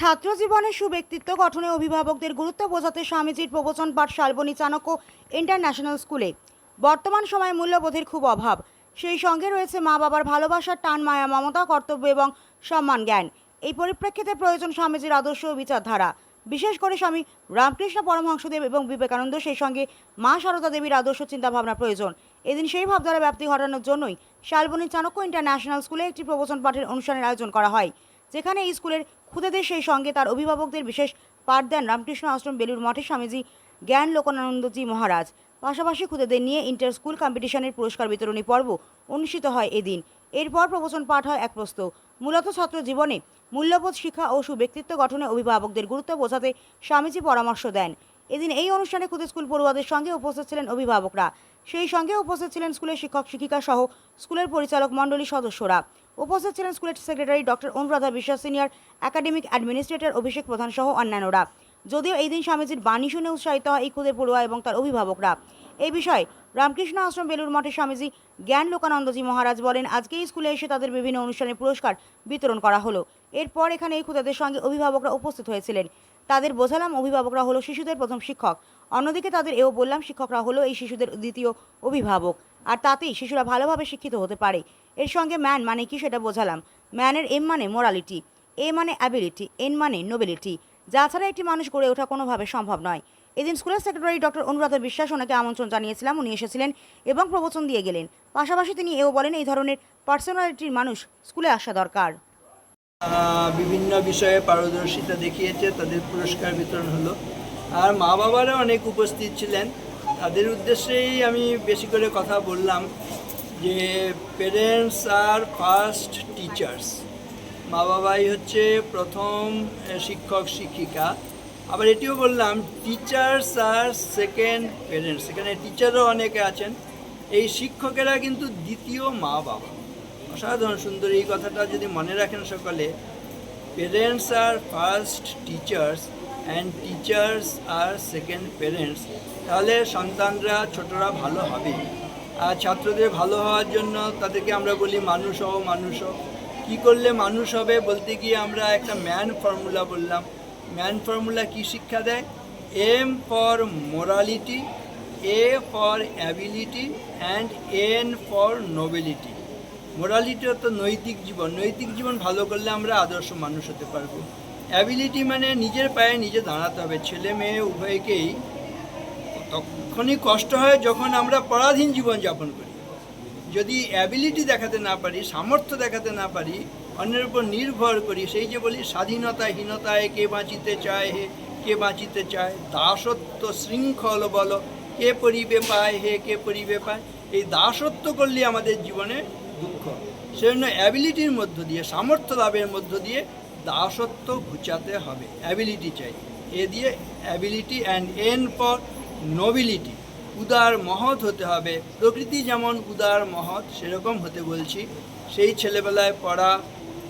ছাত্র জীবনে সুব্যক্তিত্ব গঠনে অভিভাবকদের গুরুত্ব বোঝাতে স্বামীজির প্রবচন পাঠ শালবনী চাণক্য ইন্টারন্যাশনাল স্কুলে। বর্তমান সময়ে মূল্যবোধের খুব অভাব। সেই সঙ্গে রয়েছে মা বাবার ভালোবাসার টান, মায়া, মমতা, কর্তব্য এবং সম্মান, জ্ঞান। এই পরিপ্রেক্ষিতে প্রয়োজন স্বামীজির আদর্শ ও বিচারধারা। বিশেষ করে স্বামী রামকৃষ্ণ পরমহংসদেব এবং বিবেকানন্দ, সেই সঙ্গে মা সারদা দেবীর আদর্শ চিন্তাভাবনা প্রয়োজন। এদিন সেই ভাবধারা ব্যাপ্তি ঘটানোর জন্যই শালবনী চাণক্য ইন্টারন্যাশনাল স্কুলে একটি প্রবচন পাঠের অনুষ্ঠানের আয়োজন করা হয়। যেখানে এই স্কুলের খুদেদের সেই সঙ্গে তার অভিভাবকদের বিশেষ পাঠ দেন রামকৃষ্ণ আশ্রম বেলুর মঠে স্বামীজি জ্ঞান লোকানন্দজি মহারাজ। পাশাপাশি খুদেদের নিয়ে ইন্টার স্কুল কম্পিটিশনের পুরস্কার বিতরণী পর্ব অনুষ্ঠিত হয় এদিন। এরপর প্রবচন পাঠ হয় এক প্রস্ত মূলত ছাত্র জীবনে মূল্যবোধ, শিক্ষা ও সুব্যক্তিত্ব গঠনে অভিভাবকদের গুরুত্ব বোঝাতে স্বামীজি পরামর্শ দেন। এদিন এই অনুষ্ঠানে খুদে স্কুল পড়ুয়াদের সঙ্গে উপস্থিত ছিলেন অভিভাবকরা। সেই সঙ্গে উপস্থিত ছিলেন স্কুলের শিক্ষক শিক্ষিকা সহ স্কুলের পরিচালক মণ্ডলী সদস্যরা। উপস্থিত ছিলেন স্কুলের সেক্রেটারি ডক্টর অনুরাধা বিশ্বাস সিনিয়র, একাডেমিক অ্যাডমিনিস্ট্রেটর, অভিষেক প্রধান সহ অন্যান্যরা। যদিও এই দিন স্বামীজির বাণী শুনে উৎসাহিত হয় এই খুদের পড়ুয়া এবং তার অভিভাবকরা। এই বিষয়ে রামকৃষ্ণ আশ্রম বেলুর মঠে স্বামীজি জ্ঞান লোকানন্দজি মহারাজ বলেন আজকে স্কুলে এসে তাদের বিভিন্ন অনুষ্ঠানে পুরস্কার বিতরণ করা হলো। এরপর এখানে এই খুদাদের সঙ্গে অভিভাবকরা উপস্থিত হয়েছিলেন। তাদের বোঝালাম অভিভাবকরা হলো শিশুদের প্রথম শিক্ষক। অন্যদিকে তাদের এও বললাম, শিক্ষকরা হলো এই শিশুদের দ্বিতীয় অভিভাবক। আর তাতেই শিশুরা ভালোভাবে শিক্ষিত হতে পারে। এর সঙ্গে ম্যান মানে কি সেটা বোঝালাম। ম্যানের এম মানে মোরালিটি এ মানে অ্যাবিলিটি এন মানে নোবেলিটি যা ছাড়া একটি মানুষ গড়ে ওঠা কোনোভাবে সম্ভব নয়। এদিন স্কুলের সেক্রেটারি ডক্টর অনুরাধা বিশ্বাস ওনাকে আমন্ত্রণ জানিয়েছিলাম। উনি এসেছিলেন এবং প্রবচন দিয়ে গেলেন। পাশাপাশি তিনি এও বলেন, এই ধরনের পার্সোনালিটির মানুষ স্কুলে আসা দরকার। বিভিন্ন বিষয়ে পারদর্শিতা দেখিয়েছে, তাদের পুরস্কার বিতরণ হলো। আর মা বাবারা অনেক উপস্থিত ছিলেন। তাদের উদ্দেশ্যেই আমি বেশি করে কথা বললাম যে পেরেন্টস আর ফার্স্ট টিচার্স মা বাবাই হচ্ছে প্রথম শিক্ষক, শিক্ষিকা। আবার এটিও বললাম টিচার্স আর সেকেন্ড পেরেন্টস এখানে টিচারও অনেকে আছেন। এই শিক্ষকেরা কিন্তু দ্বিতীয় মা বাবা অসাধারণ সুন্দর এই কথাটা যদি মনে রাখেন সকলে পেরেন্টস আর ফার্স্ট টিচার্স অ্যান্ড টিচার্স আর সেকেন্ড পেরেন্টস তাহলে সন্তানরা, ছোটরা ভালো হবে। আর ছাত্রদের ভালো হওয়ার জন্য তাদেরকে আমরা বলি মানুষ হও মানুষ হও। কী করলে মানুষ হবে বলতে গিয়ে আমরা একটা ম্যান ফর্মুলা বললাম। ম্যান ফর্মুলা কি শিক্ষা দেয়? M for morality, A for ability, and N for nobility. Morality তো নৈতিক জীবন। নৈতিক জীবন ভালো করলে আমরা আদর্শ মানুষ হতে পারব। অ্যাবিলিটি মানে নিজের পায়ে নিজে দাঁড়াতে হবে। ছেলে মেয়ে উভয়কেই তখনই কষ্ট হয় যখন আমরা পরাধীন জীবন যাপন করি। যদি অ্যাবিলিটি দেখাতে না পারি, সামর্থ্য দেখাতে না পারি, অন্যের উপর নির্ভর করি, সেই যে বলি স্বাধীনতা কে বাঁচিতে চায় হে, কে বাঁচিতে চায়, দাসত্ব শৃঙ্খল বল, কে পরিবে পায় হে, কে পরিবে পায়, এই দাসত্ব করলে আমাদের জীবনে দুঃখ সেজন্য অ্যাবিলিটির মধ্য দিয়ে, সামর্থ্য লাভের মধ্য দিয়ে দাসত্ব ঘুচাতে হবে। অ্যাবিলিটি চাই। এ দিয়ে ability and N for nobility উদার মহৎ হতে হবে। প্রকৃতি যেমন উদার মহৎ, সেরকম হতে বলছি। সেই ছেলেবেলায় পড়া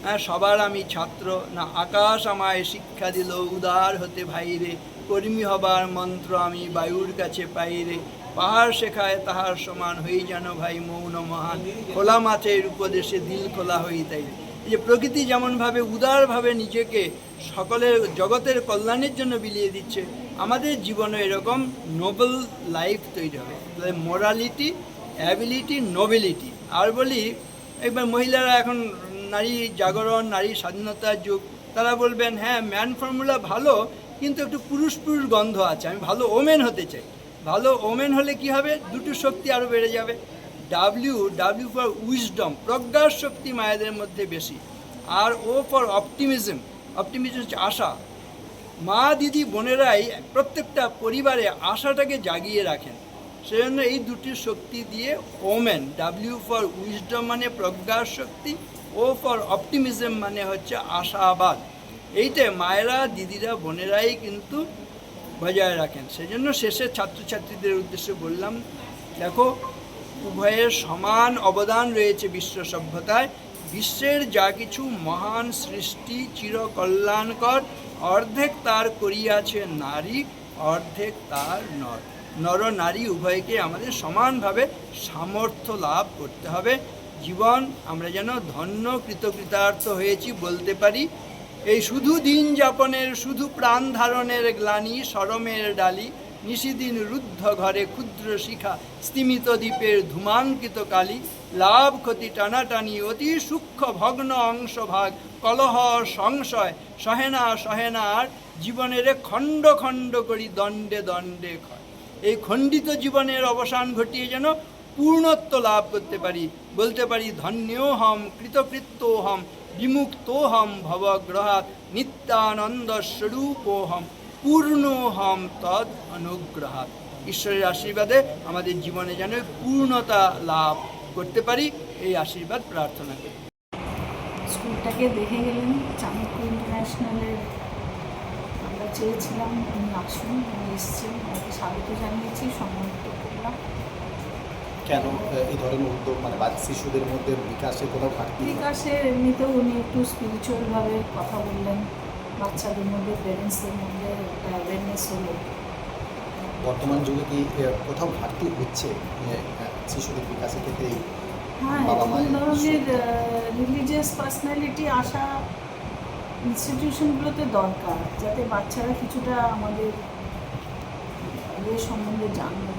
হ্যাঁ সবার আমি ছাত্র। না, আকাশ আমায় শিক্ষা দিল, উদার হতে ভাইরে কর্মী হবার মন্ত্র আমি বায়ুর কাছে পাইরে পাহাড় শেখায় তাহার সমান, হই যেন ভাই মৌন মহান। খোলা মাছের উপদেশে দিল খোলা হই তাই যে প্রকৃতি যেমনভাবে উদারভাবে নিজেকে সকলের, জগতের কল্যাণের জন্য বিলিয়ে দিচ্ছে আমাদের জীবনে এরকম নোবেল লাইফ তৈরি হবে। মোরালিটি অ্যাবিলিটি নোবেলিটি আর বলি, একবার মহিলারা এখন নারী জাগরণ, নারী স্বাধীনতার যুগ, তারা বলবেন হ্যাঁ ম্যান ফর্মুলা ভালো, কিন্তু একটু পুরুষ পুরুষ গন্ধ আছে। আমি ভালো ওমেন হতে চাই। ভালো ওমেন হলে কি হবে? দুটো শক্তি আরও বেড়ে যাবে। ডাব্লিউ ডাব্লিউ ফর উইজডম প্রজ্ঞার শক্তি মায়েদের মধ্যে বেশি। আর ও ফর অপটিমিজম অপটিমিজম হচ্ছে আশা। মা দিদি বোনেরাই প্রত্যেকটা পরিবারে আশাটাকে জাগিয়ে রাখেন। সেজন্য এই দুটি শক্তি দিয়ে ওমেন ডাব্লিউ ফর উইজডম মানে প্রজ্ঞার শক্তি ও ফর অপটিমিজম মানে হচ্ছে আশাবাদ। এইটা মায়েরা, দিদিরা, বোনেরাই কিন্তু বজায় রাখেন। সেজন্য শেষে ছাত্রছাত্রীদের উদ্দেশ্যে বললাম, দেখো উভয়ের সমান অবদান রয়েছে বিশ্ব সভ্যতায়। বিশ্বের যা কিছু মহান সৃষ্টি চিরকল্যাণকর অর্ধেক তার করিয়াছে নারী, অর্ধেক তার নর। নর নারী উভয়কে আমাদের সমানভাবে সামর্থ্য লাভ করতে হবে। জীবন আমরা যেন ধন্য কৃতকৃতার্থ হয়েছি বলতে পারি। এই শুধু দিন যাপনের, শুধু প্রাণ ধারণের গ্লানি, সরমের ডালি নিশিদিন রুদ্ধ ঘরে ক্ষুদ্র শিখা, স্তিমিত দ্বীপের ধূমাঙ্কিত কালি, লাভ ক্ষতি টানাটানি, অতি সূক্ষ্ম ভগ্ন অংশভাগ, কলহ সংশয়, সহেনা সহেনা, আর জীবনের খণ্ড খণ্ড করি দণ্ডে দণ্ডে ক্ষয়। এই খণ্ডিত জীবনের অবসান ঘটিয়ে যেন পূর্ণত্ব লাভ করতে পারি, বলতে পারি ধন্যোহম কৃতকৃত্যোহম বিমুক্তোহম ভবগ্রহাৎ নিত্যানন্দ স্বরূপোহম পূর্ণোহম তদ অনুগ্রহ ঈশ্বরের আশীর্বাদে আমাদের জীবনে যেন পূর্ণতা লাভ করতে পারি এই আশীর্বাদ প্রার্থনা করি। স্কুলটাকে দেখে গেলেন চাণক্য ইন্টারন্যাশনালের আমরা চেয়েছিলাম উনি আসুন উনি এসছেন ওনাকে স্বাগত জানিয়েছি সম্মানিত করলাম। কেন এই ধরনের উদ্যোগ মানে বাচ্চা শিশুদের মধ্যে বিকাশে কোথাও ঘাটতি? বিকাশে এমনিতেও উনি একটু স্পিরিচুয়ালভাবে কথা বললেন। বাচ্চাদের মধ্যে প্যারেন্টসদের মধ্যে একটা অ্যাওয়ারনেস হলো। বর্তমান যুগে কি কোথাও ঘাটতি হচ্ছে? শিশুদের বিকাশের ক্ষেত্রে হ্যাঁ এরকম ধরনের রিলিজিয়াস পার্সোনালিটি আসা ইনস্টিটিউশনগুলোতে দরকার যাতে বাচ্চারা কিছুটা আমাদের ইয়ে সম্বন্ধে জানবে।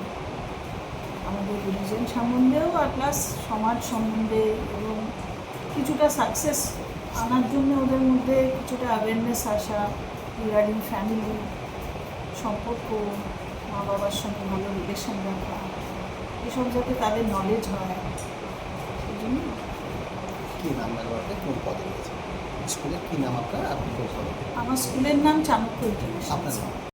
আমাদের রিলিজন সম্বন্ধেও আর প্লাস সমাজ সম্বন্ধে এবং কিছুটা সাকসেস আনার জন্য ওদের মধ্যে কিছুটা অ্যাওয়ারনেস আসা রিগার্ডিং ফ্যামিলি সম্পর্ক মা বাবার সঙ্গে ভালো রিলেশন রাখা এসব যাতে তাদের নলেজ হয় সেই জন্য। কী নাম ম্যাডাম আপনার? কোন পদে স্কুলের কী নাম আপনার? আপনি আমার স্কুলের নাম চাণক্য ইন্টারন্যাশনাল আপনার